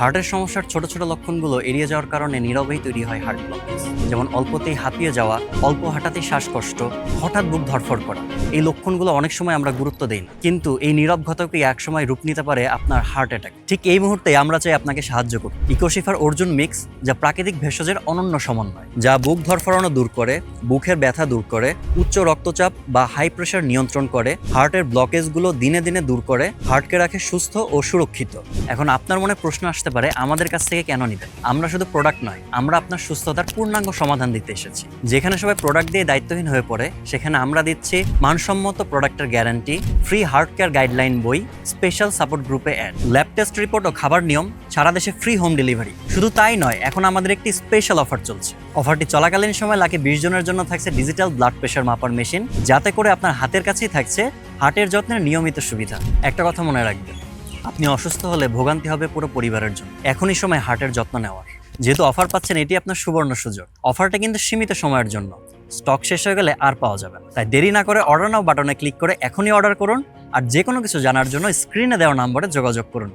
হার্টের সমস্যার ছোট ছোট লক্ষণগুলো এড়িয়ে যাওয়ার কারণে নীরবেই তৈরি হয় হার্ট ব্লকেজ। যেমন অল্পতেই হাঁপিয়ে যাওয়া, অল্প হাঁটাতেই শ্বাসকষ্ট, হঠাৎ বুক ধরফর করা। এই লক্ষণগুলো অনেক সময় আমরা গুরুত্ব দিই না। কিন্তু এই নীরব ঘটকই একসময় রূপ নিতে পারে আপনার হার্ট অ্যাটাক। ঠিক এই মুহূর্তে আমরা চাই আপনাকে সাহায্য করুন। ইকোশিফার অর্জুন মিক্স, যা প্রাকৃতিক ভেষজের অনন্য সমন্বয়, যা বুক ধরফরানো দূর করে বুকের ব্যথা দূর করে, উচ্চ রক্তচাপ বা হাই প্রেশার নিয়ন্ত্রণ করে হার্টের ব্লকেজগুলো দিনে দিনে দূর করে হার্টকে রাখে সুস্থ ও সুরক্ষিত। এখন আপনার মনে প্রশ্ন আসতে পারে, আমাদের কাছ থেকে কেন নেবেন? আমরা শুধু প্রোডাক্ট নয়, আমরা আপনার সুস্থতার পূর্ণাঙ্গ সমাধান দিতে এসেছি। যেখানে সবাই প্রোডাক্ট দিয়ে দায়িত্বহীন হয়ে পড়ে, সেখানে আমরা দিচ্ছি মানসম্মত প্রোডাক্টের guarantee free heart care guideline বই স্পেশাল সাপোর্ট গ্রুপে অ্যাড ল্যাব টেস্ট রিপোর্ট ও খাবার নিয়ম সারা দেশে ফ্রি হোম ডেলিভারি শুধু তাই নয়, এখন আমাদের একটি স্পেশাল অফার চলছে। অফারটি চলাকালীন সময় লাখে বিশ জনের জন্য থাকছে ডিজিটাল ব্লাড প্রেশার মাপার মেশিন যাতে করে আপনার হাতের কাছেই থাকছে হার্টের যত্নের নিয়মিত সুবিধা। একটা কথা মনে রাখবেন, আপনি অসুস্থ হলে ভোগান্তি হবে পুরো পরিবারের জন্য। এখনই সময় হার্টের যত্ন নেওয়ার। যেহেতু অফার পাচ্ছেন, এটি আপনার সুবর্ণ সুযোগ। অফারটা কিন্তু সীমিত সময়ের জন্য। স্টক শেষ হয়ে গেলে আর পাওয়া যাবে না। তাই দেরি না করে অর্ডার নাও বাটনে ক্লিক করে এখনই অর্ডার করুন। আর যে কোনো কিছু জানার জন্য স্ক্রিনে দেওয়া নম্বরে যোগাযোগ করুন।